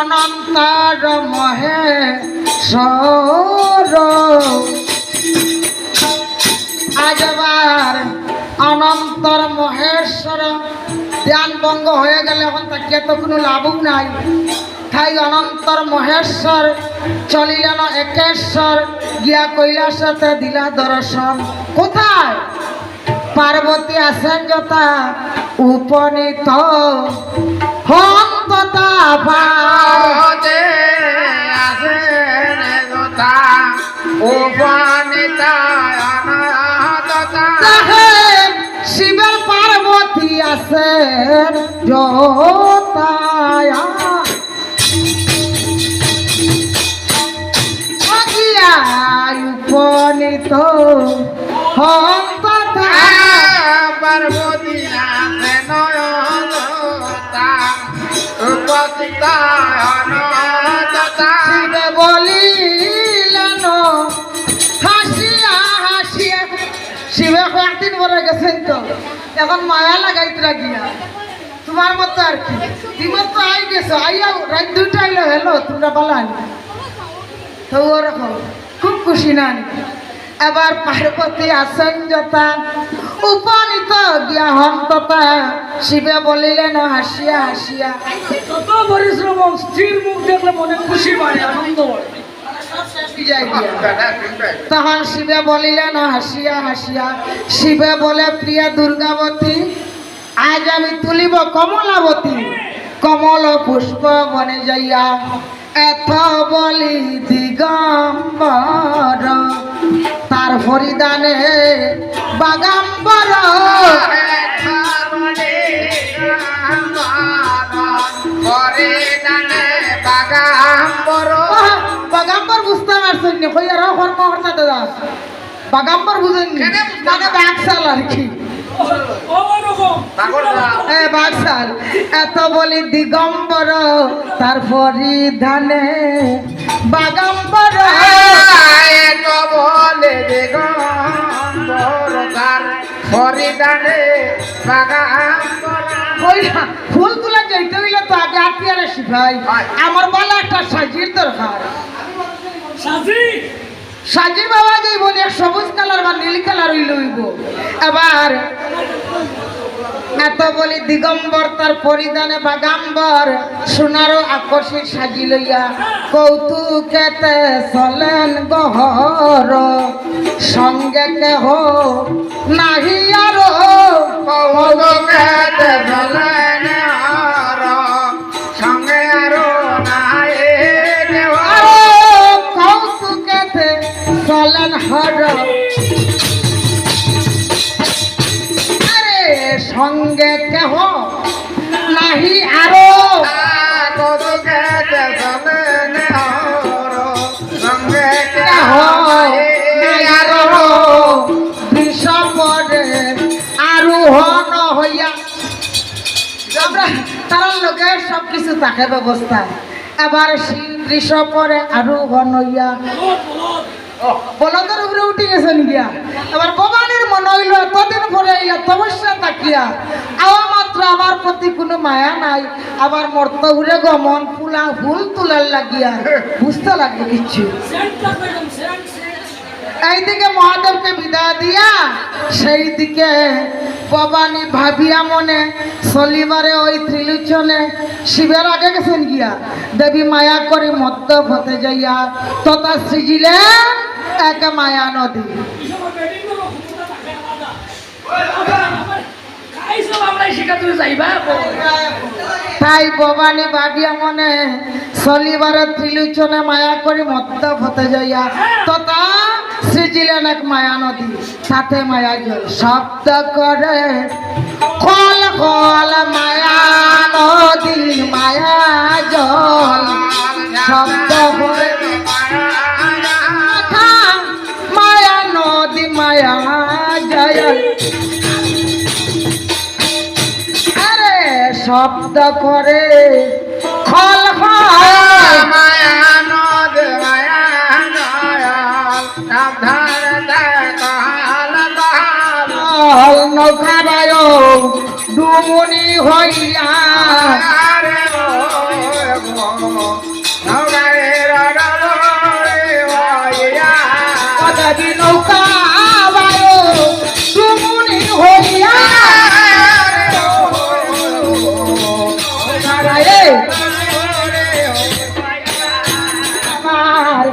অনন্তর মহে সর। আজবার অনন্তর মহেশ্বর, ধ্যান ভঙ্গ হয়ে গেলে এখন তাকে তো কোনো লাভও নাই। তাই অনন্তর মহেশ্বর চলিলেন একেশ্বর, গিয়া কৈলাসতে দিলা দর্শন। কোথায়? পার্বতী আছেন যথা উপনীত। হন্ততা শিবের পার্বতী জোতায়া অগিয়ায় উপনীত। হন নয়নতা উপস্থিতা অনন্ততা শিবে বলিলেন হাসিয়া হাসিয়া শিবে কয়েকদিন পরে গেছেন তো এখন মায়া লাগাইতরা গিয়া তোমার মতো আর কি তুমি তো আই গেছো আইয়া রাত দুইটা আইলো হেলো তোমরা বলানি তো ওরকম খুব খুশি না এবার পার্বতী আসেন যথা। উপনীত গিয়া হন্ততা শিবে বলিলেন হাসিয়া হাসিয়া কত পরিশ্রম স্ত্রীর মুখ দেখলে মনে খুশি পায় আনন্দ তখন শিবে বলিলেন হাসিয়া হাসিয়া শিবে বলে প্রিয়া দুর্গাবতী আজ আমি তুলিব কমলাবতী। কমল পুষ্প বনে যাইয়া এত বলি দিগম্বর। তার হরিদানে বাগাম্বর বাগাম্বর বুঝতে পারছেন নি কই আর কর্ম করতে দাদা। বাগাম্বর বুঝেননি। মানে বাকশাল আর কি। বাকশাল এত বলি দিগম্বর তার পরিধানে বাগাম্বর। হরিদানে বাগান ওই হরিদানে ফুল তুলে যেতে হইলে তো আগে আত্মীয়ারে শিখাই। আমার বলা একটা সাজির দরকার। সাজি! সাজি বাবা যে বলে সবুজ কালার বা নীল কালার হইল হইব। এবার এত বলি দিগম্বর, তার পরিধানে বাগাম্বর সোনারও আকর্ষিত সাজি লইয়া, কৌতুকেতে চলেন গহর সঙ্গে কেহ নাহি আর, কৌতুকেতে চলেন সব কিছু থাকে ব্যবস্থা। এবার দৃশ্য পরে আরোহণ হইয়া বলদের উপরে উঠে গেছেন গিয়া হইল এতদিন পরে তপস্যা তাকিয়া। আওয়া মাত্র আমার প্রতি কোনো মায়া নাই। আবার মর্ত উড়ে গমন, ফুলা ফুল তোলার লাগিয়া। বুঝতে লাগবে কিচ্ছু এইদিকে মহাদেবকে বিদায় দিয়া সেই দিকে ভবানী ভাবিয়া মনে, শনিবারে ওই ত্রিলোচনে শিবের আগে গেছেন গিয়া। দেবী মায়া করে মদ্য হতে যাইয়া তথা সৃজিলেন এক মায়া নদী। তাই ভবানী ভাবিয়া মনে চলিবার ত্রিলোচনে মায়া করে মদ্য হতে যাইয়া তথা সৃজিলেন এক মায়া নদী, সাথে মায়া জল, শব্দ করে কল কল মায়া নদী, মায়া জল, শব্দ করে মায়া নদী, মায়া জয় আরে, শব্দ করে, খল খল খল নৌকা বায় ডুমুনি হইয়া নৌকা বায় ডুমুনি হইয়া। আমার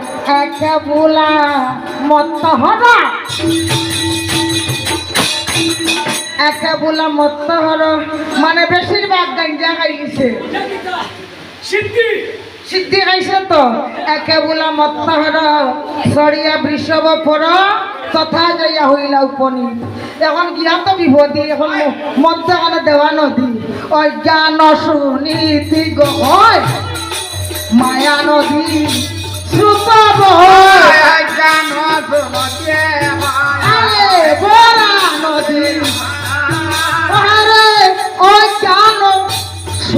একটা বুলা মত হরা একটা বুলা মত হর মানে বেশিরভাগ গাঞ্জা খাইছে সিদ্ধি। সিদ্ধি খাইছে তো? একে বোলা মত হর সরিয়া বৃষভ পর তথা যাইয়া হইলা উপনি। এখন গিয়া তো বিপদী এখন মধ্য কানে দেওয়া নদী। অজ্ঞান সুনীতি গহয় মায়া নদী শ্রুত বহয়। জানো সুমতে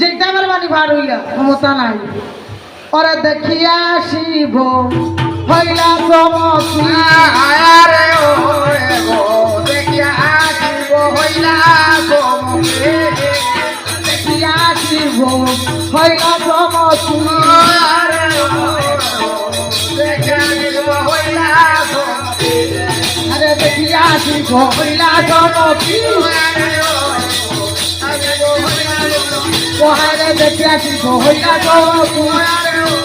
যেটা আমার বাড়ি ভার হইলা ক্ষমতা নাই। ওরে দেখিয়া শিব হইলা গো দেখিয়া আসিব হইলা দেখিয়া শিব হইলা ও দেখিয়া আসিব হইলা গোমুখে আরে দেখিয়া শিব হইলা চমকি ওহারে